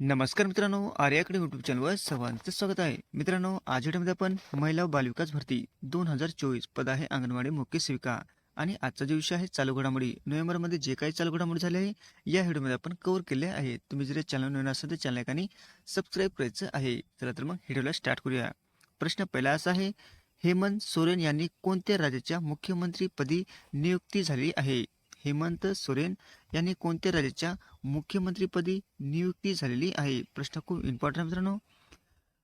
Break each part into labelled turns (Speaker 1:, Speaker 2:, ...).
Speaker 1: नमस्कार मित्रांनो आर्याकडे युट्यूब चॅनलवर सर्वांचं स्वागत आहे. मित्रांनो आज व्हिडिओमध्ये आपण महिला व बालविकास भरती दोन हजार चोवीस पद आहे अंगणवाडी मुख्य सेविका. आणि आजचा जो विषय आहे चालू घडामोडी. नोव्हेंबरमध्ये जे काही चालू घडामोडी झाले आहे या व्हिडिओमध्ये आपण कव्हर केले आहे. तुम्ही जर चॅनल नवीन असाल तर चॅनल एकाने सबस्क्राईब करायचं आहे. चला तर मग व्हिडिओला स्टार्ट करूया. प्रश्न पहिला असा आहे हेमंत सोरेन यांनी कोणत्या राज्याच्या मुख्यमंत्रीपदी नियुक्ती झाली आहे? हेमंत सोरेन यांनी कोणत्या राज्याच्या मुख्यमंत्रीपदी नियुक्ती झालेली आहे? प्रश्न खूप इम्पॉर्टंट आहे मित्रांनो.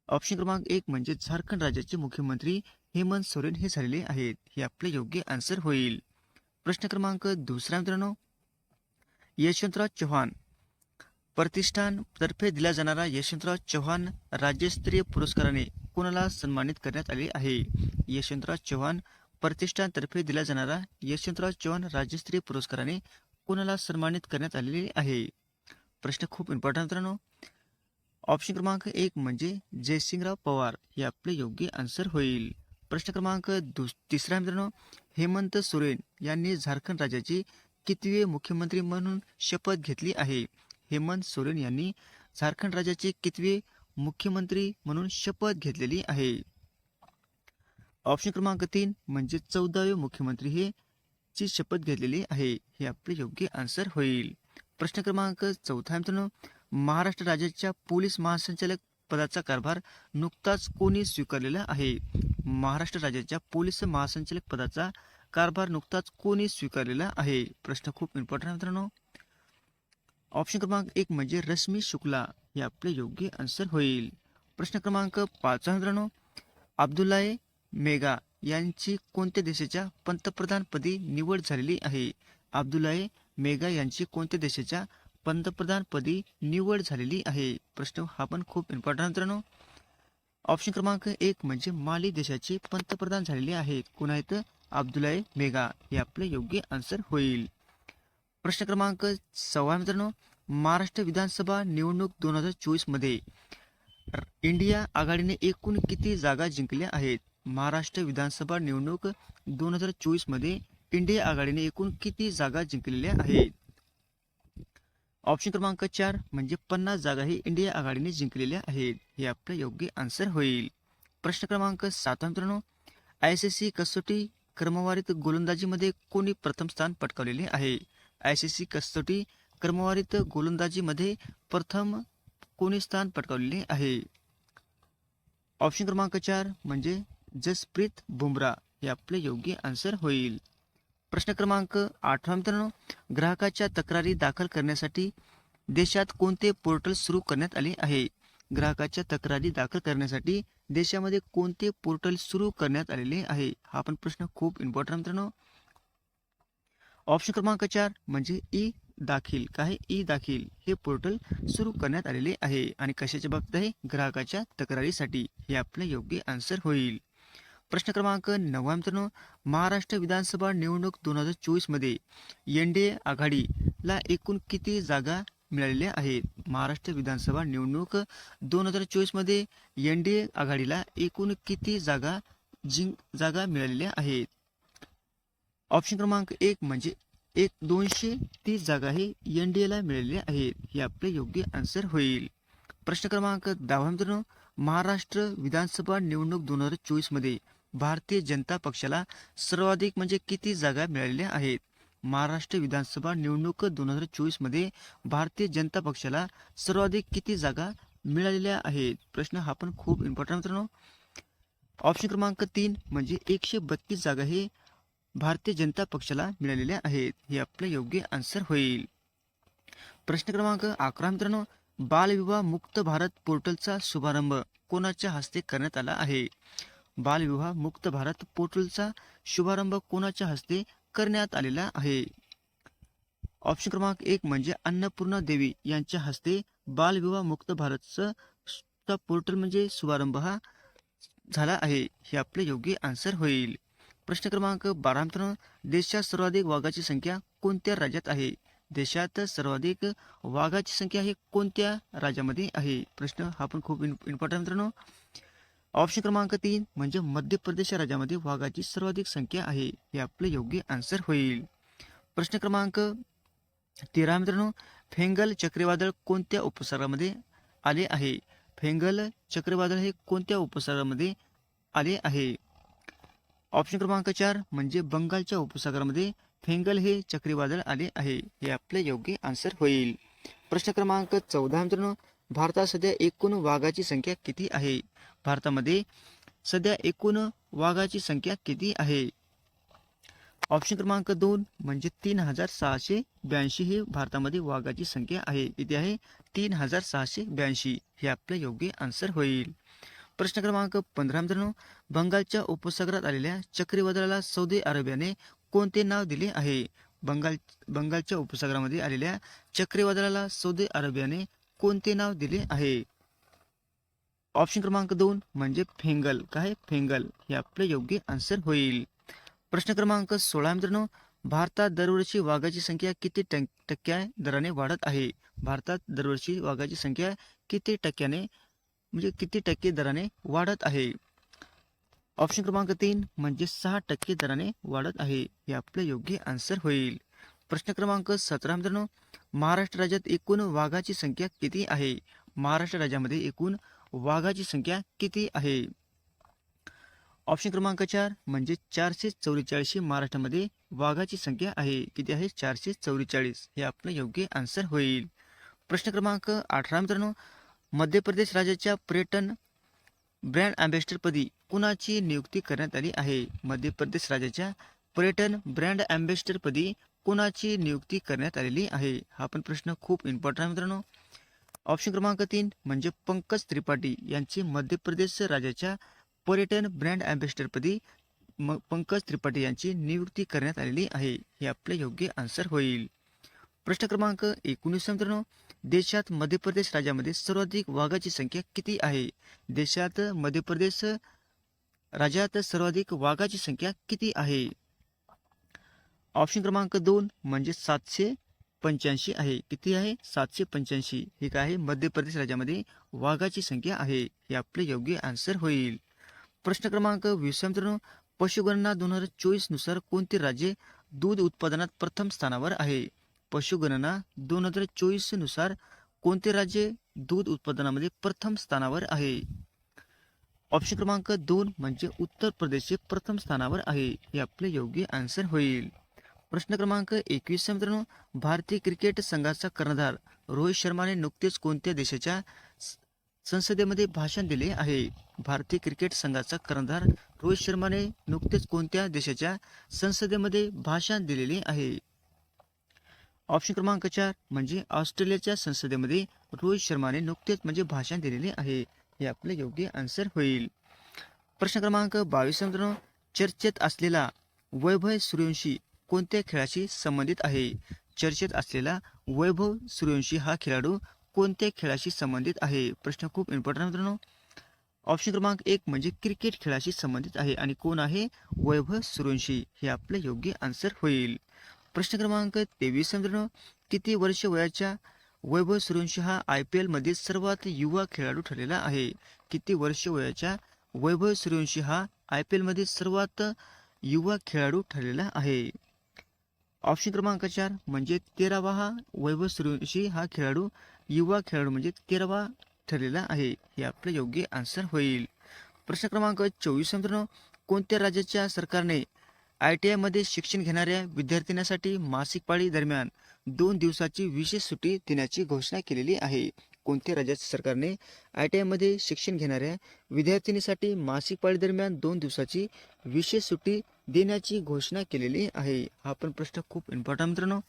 Speaker 1: ऑप्शन क्रमांक एक म्हणजे झारखंड राज्याचे मुख्यमंत्री हेमंत सोरेन हे झालेले आहेत. हे आपले योग्य आन्सर होईल. प्रश्न क्रमांक दुसरा मित्रांनो. यशवंतराव चव्हाण. प्रतिष्ठान तर्फे दिला जाणारा यशवंतराव चव्हाण राज्यस्तरीय पुरस्काराने कोणाला सन्मानित करण्यात आले आहे? यशवंतराव चव्हाण प्रतिष्ठानतर्फे दिला जाणारा यशवंतराव चव्हाण राज्यस्तरीय पुरस्काराने कोणाला सन्मानित करण्यात आलेले आहे? प्रश्न खूप इम्पॉर्टंट मित्रांनो ऑप्शन क्रमांक एक म्हणजे जयसिंगराव पवार हे आपले योग्य आन्सर होईल. प्रश्न क्रमांक दुस तिसरा मित्रांनो हेमंत सोरेन यांनी झारखंड राज्याचे कितवे मुख्यमंत्री म्हणून शपथ घेतली आहे? हेमंत सोरेन यांनी झारखंड राज्याचे कितवे मुख्यमंत्री म्हणून शपथ घेतलेली आहे? ऑप्शन क्रमांक तीन म्हणजे चौदावे मुख्यमंत्री हे ची शपथ घेतलेली आहे. हे आपले योग्य आन्सर होईल. प्रश्न क्रमांक चौथा मित्रांनो. महाराष्ट्र राज्याच्या पोलीस महासंचालक पदाचा कारभार नुकताच कोणी स्वीकारलेला आहे? महाराष्ट्र राज्याच्या पोलीस महासंचालक पदाचा कारभार नुकताच कोणी स्वीकारलेला आहे? प्रश्न खूप इम्पॉर्टंट आहे मित्रांनो. ऑप्शन क्रमांक एक म्हणजे रश्मी शुक्ला. हे आपले योग्य आन्सर होईल. प्रश्न क्रमांक पाचवा मित्रांनो. अब्दुल्लाए मेगा यांची कोणत्या देशाच्या पंतप्रधानपदी निवड झालेली आहे? अब्दुल्लाए मेगा यांची कोणत्या देशाच्या पंतप्रधानपदी निवड झालेली आहे? प्रश्न हा पण खूप इम्पॉर्टंट मित्रांनो. ऑप्शन क्रमांक एक म्हणजे माली देशाचे पंतप्रधान झालेले आहेत कोण आहेत? अब्दुल्लाए मेगा. हे आपले योग्य आन्सर होईल. प्रश्न क्रमांक सव्वा मित्रांनो. महाराष्ट्र विधानसभा निवडणूक दोन हजार चोवीसमध्ये इंडिया आघाडीने एकूण किती जागा जिंकल्या आहेत? महाराष्ट्र विधानसभा निवडणूक दोन हजार चोवीसमध्ये इंडिया आघाडीने एकूण किती जागा जिंकलेल्या आहेत? ऑप्शन क्रमांक चार म्हणजे पन्नास जागा ही इंडिया आघाडीने जिंकलेल्या आहेत. हे आपलं योग्य आन्सर होईल. प्रश्न क्रमांक सात मित्रांनो आय सी सी कसोटी क्रमवारीत गोलंदाजीमध्ये कोणी प्रथम स्थान पटकावलेले आहे? आय सी सी कसोटी क्रमवारीत गोलंदाजीमध्ये प्रथम कोणी स्थान पटकावलेले आहे? ऑप्शन क्रमांक चार म्हणजे जसप्रीत बुमरा हे आपले योग्य आन्सर होईल. प्रश्न क्रमांक आठवा मित्रांनो ग्राहकाच्या तक्रारी दाखल करण्यासाठी देशात कोणते पोर्टल सुरू करण्यात आले आहे? ग्राहकाच्या तक्रारी दाखल करण्यासाठी देशामध्ये कोणते पोर्टल सुरू करण्यात आलेले आहे? हा पण प्रश्न खूप इम्पॉर्टंट मित्रांनो. ऑप्शन क्रमांक चार म्हणजे ई दाखील. काय ई दाखील? हे पोर्टल सुरू करण्यात आलेले आहे. आणि कशाच्या बाबतीत आहे? ग्राहकाच्या तक्रारीसाठी. हे आपले योग्य आन्सर होईल. प्रश्न क्रमांक नववा मित्रांनो महाराष्ट्र विधानसभा निवडणूक दोन हजार चोवीसमध्ये एन डी ए आघाडीला एकूण किती जागा मिळालेल्या आहेत? महाराष्ट्र विधानसभा निवडणूक दोन हजार चोवीसमध्ये एन डी ए आघाडीला एकूण किती जागा जिंक जागा मिळालेल्या आहेत? ऑप्शन क्रमांक एक म्हणजे एक दोनशे तीस जागा हे एन डी एला मिळालेल्या आहेत. हे आपले योग्य आन्सर होईल. प्रश्न क्रमांक दहा मित्रांनो महाराष्ट्र विधानसभा निवडणूक दोन हजार चोवीसमध्ये भारतीय जनता पक्षाला सर्वाधिक म्हणजे किती जागा मिळालेल्या आहेत? महाराष्ट्र विधानसभा निवडणूक दोन हजार चोवीसमध्ये भारतीय जनता पक्षाला सर्वाधिक किती जागा मिळालेल्या आहेत? प्रश्न हा पण खूप इम्पॉर्टंट मित्रांनो. ऑप्शन क्रमांक तीन म्हणजे एकशे बत्तीस जागा हे भारतीय जनता पक्षाला मिळालेल्या आहेत. हे आपलं योग्य आन्सर होईल. प्रश्न क्रमांक अकरा मित्रांनो. बालविवाह मुक्त भारत पोर्टलचा शुभारंभ कोणाच्या हस्ते करण्यात आला आहे? बालविवाह मुक्त भारत पोर्टलचा शुभारंभ कोणाच्या हस्ते करण्यात आलेला आहे? ऑप्शन क्रमांक एक म्हणजे अन्नपूर्णा देवी यांच्या हस्ते बालविवाह मुक्त भारतचा पोर्टल म्हणजे शुभारंभ हा झाला आहे. हे आपले योग्य आन्सर होईल. प्रश्न क्रमांक बारा मित्रांनो देशात सर्वाधिक वाघाची संख्या कोणत्या राज्यात आहे? देशात सर्वाधिक वाघाची संख्या ही कोणत्या राज्यामध्ये आहे? प्रश्न हा पण खूप इम्पॉर्टंट मित्रांनो. ऑप्शन क्रमांक तीन म्हणजे मध्य प्रदेश राज्यामध्ये वाघाची सर्वाधिक संख्या आहे. हे आपले योग्य आन्सर होईल. प्रश्न क्रमांक तेरा मित्रांनो फेंगल चक्रीवादळ कोणत्या उपसर्गामध्ये आले आहे? फेंगल चक्रीवादळ हे कोणत्या उपसर्गामध्ये आले आहे? ऑप्शन क्रमांक चार म्हणजे बंगालच्या उपसागरामध्ये फेंगल हे चक्रीवादळ आले आहे. हे आपले योग्य आन्सर होईल. प्रश्न क्रमांक चौदा मित्रांनो भारतात सध्या एकूण वाघाची संख्या किती आहे? भारतामध्ये सध्या एकूण वाघाची संख्या किती आहे? ऑप्शन क्रमांक दोन म्हणजे तीन हजार सहाशे ब्याऐंशी ही भारतामध्ये वाघाची संख्या आहे. किती आहे तीन हजार सहाशे ब्याऐंशी. हे आपलं योग्य आन्सर होईल. प्रश्न क्रमांक पंधरा मित्रांनो बंगालच्या उपसागरात आलेल्या चक्रीवादळाला सौदी अरेबियाने कोणते नाव दिले आहे? बंगाल बंगालच्या उपसागरामध्ये आलेल्या चक्रीवादळाला सौदी अरेबियाने कोणते नाव दिले आहे? ऑप्शन क्रमांक दोन म्हणजे फेंगल. काय? फेंगल. हे आपले योग्य आन्सर होईल. प्रश्न क्रमांक सोळा मित्रांनो. भारतात दरवर्षी वाघाची संख्या किती टक्क्या दराने वाढत आहे? भारतात दरवर्षी वाघाची संख्या किती टक्क्याने म्हणजे किती टक्के दराने वाढत आहे? ऑप्शन क्रमांक तीन म्हणजे सहा टक्के दराने वाढत आहे. हे आपले योग्य आन्सर होईल. प्रश्न क्रमांक सतरा मित्रांनो महाराष्ट्र राज्यात एकूण वाघाची संख्या किती आहे? महाराष्ट्र राज्यामध्ये एकूण वाघाची संख्या किती आहे? ऑप्शन क्रमांक चार म्हणजे चारशे चौवेचाळीस महाराष्ट्रामध्ये वाघाची संख्या आहे. किती आहे? चारशे चौवेचाळीस. हे आपलं योग्य आन्सर होईल. प्रश्न क्रमांक अठरा मित्रांनो मध्य प्रदेश राज्याच्या पर्यटन ब्रँड अँबॅसिडरपदी कुणाची नियुक्ती करण्यात आली आहे? मध्य प्रदेश राज्याच्या पर्यटन ब्रँड अँबॅसिडरपदी कोणाची नियुक्ती करण्यात आलेली आहे? हा पण प्रश्न खूप इम्पॉर्टंट आहे मित्रांनो. ऑप्शन क्रमांक तीन म्हणजे पंकज त्रिपाठी यांची मध्य प्रदेश राज्याच्या पर्यटन ब्रँड अँबॅसिडरपदी म पंकज त्रिपाठी यांची नियुक्ती करण्यात आलेली आहे. हे आपले योग्य आन्सर होईल. प्रश्न क्रमांक एकोणीस मित्रांनो. देशात मध्य प्रदेश राज्यामध्ये सर्वाधिक वाघाची संख्या किती आहे? देशात मध्य प्रदेश राज्यात सर्वाधिक वाघाची संख्या किती आहे? ऑप्शन क्रमांक दोन म्हणजे सातशे पंच्याऐंशी आहे. किती आहे? सातशे पंच्याऐंशी. ही काय आहे? मध्य प्रदेश राज्यामध्ये वाघाची संख्या आहे. हे आपले योग्य आन्सर होईल. प्रश्न क्रमांक वीस मित्रांनो. पशुगणना दोन हजार चोवीसनुसार कोणते राज्य दूध उत्पादनात प्रथम स्थानावर आहे? पशुगणना दोन हजार चोवीसनुसार कोणते राज्य दूध उत्पादनामध्ये प्रथम स्थानावर आहे? ऑप्शन क्रमांक दोन म्हणजे उत्तर प्रदेशचे प्रथम स्थानावर आहे. हे आपले योग्य आन्सर होईल. प्रश्न क्रमांक एकवीस मित्रांनो. भारतीय क्रिकेट संघाचा कर्णधार रोहित शर्माने नुकतेच कोणत्या देशाच्या संसदेमध्ये भाषण दिले आहे? भारतीय क्रिकेट संघाचा कर्णधार रोहित शर्माने नुकतेच कोणत्या देशाच्या संसदेमध्ये भाषण दिलेले आहे? ऑप्शन क्रमांक चार म्हणजे ऑस्ट्रेलियाच्या संसदेमध्ये रोहित शर्माने नुकतेच म्हणजे भाषण दिलेले आहे. हे आपले योग्य आन्सर होईल. प्रश्न क्रमांक बावीस मित्रांनो. चर्चेत असलेला वैभव सूर्यवंशी कोणत्या खेळाशी संबंधित आहे? चर्चेत असलेला वैभव सूर्यवंशी हा खेळाडू कोणत्या खेळाशी संबंधित आहे? प्रश्न खूप इम्पॉर्टंट मित्रांनो. ऑप्शन क्रमांक एक म्हणजे क्रिकेट खेळाशी संबंधित आहे आणि कोण आहे? वैभव सूर्यवंशी. हे आपले योग्य आन्सर होईल. प्रश्न क्रमांक तेवीस मित्रांनो. किती वर्ष वयाच्या वैभव सूर्यवंशी हा आय पी एलमध्ये सर्वात युवा खेळाडू ठरलेला आहे? किती वर्ष वयाच्या वैभव सूर्यवंशी हा आय पी एलमध्ये सर्वात युवा खेळाडू ठरलेला आहे? ऑप्शन क्रमांक चार म्हणजे तेरावा हा वैभव सूर्यवंशी हा खेळाडू युवा खेळाडू म्हणजे तेरावा ठरलेला आहे. हे आपलं योग्य आन्सर होईल. प्रश्न क्रमांक चोवीस मित्रांनो कोणत्या राज्याच्या सरकारने आय टी आयमध्ये शिक्षण घेणाऱ्या विद्यार्थ्यांसाठी मासिक पाळी दरम्यान दोन दिवसाची विशेष सुट्टी देण्याची घोषणा केलेली आहे? कोणत्या राज्याच्या सरकारने आय टी आयमध्ये शिक्षण घेणाऱ्या विद्यार्थिनीसाठी मासिक पाळी दरम्यान दोन दिवसाची विशेष सुट्टी देण्याची घोषणा केलेली आहे. हा पण प्रश्न खूप इम्पॉर्टंट मित्रांनो.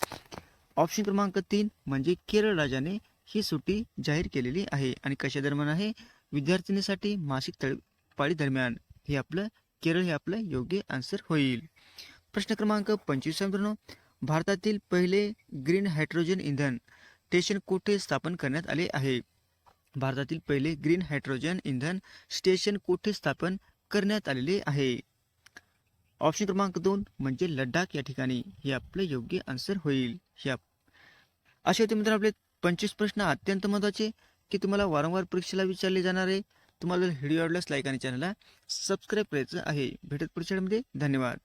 Speaker 1: ऑप्शन क्रमांक तीन म्हणजे केरळ राज्याने ही सुट्टी जाहीर केलेली आहे. आणि कशा दरम्यान आहे? विद्यार्थिनीसाठी मासिक तळ पाळी दरम्यान. हे आपलं केरळ हे आपलं योग्य आन्सर होईल. प्रश्न क्रमांक पंचवीस मित्रांनो. भारतातील पहिले ग्रीन हायड्रोजन इंधन. स्टेशन कुठे स्थापन करण्यात आले आहे? भारतातील पहिले ग्रीन हायड्रोजन इंधन स्टेशन कुठे स्थापन करण्यात आलेले आहे? ऑप्शन क्रमांक दोन म्हणजे लडाख या ठिकाणी. हे आपले योग्य आन्सर होईल. हे असे होते मित्र आपले पंचवीस प्रश्न अत्यंत महत्त्वाचे की तुम्हाला वारंवार परीक्षेला विचारले जाणारे तुम्हाला व्हिडिओ आवडल्यास लाईक आणि चॅनलला सबस्क्राईब करायचं आहे. भेटत पुढच्या धन्यवाद.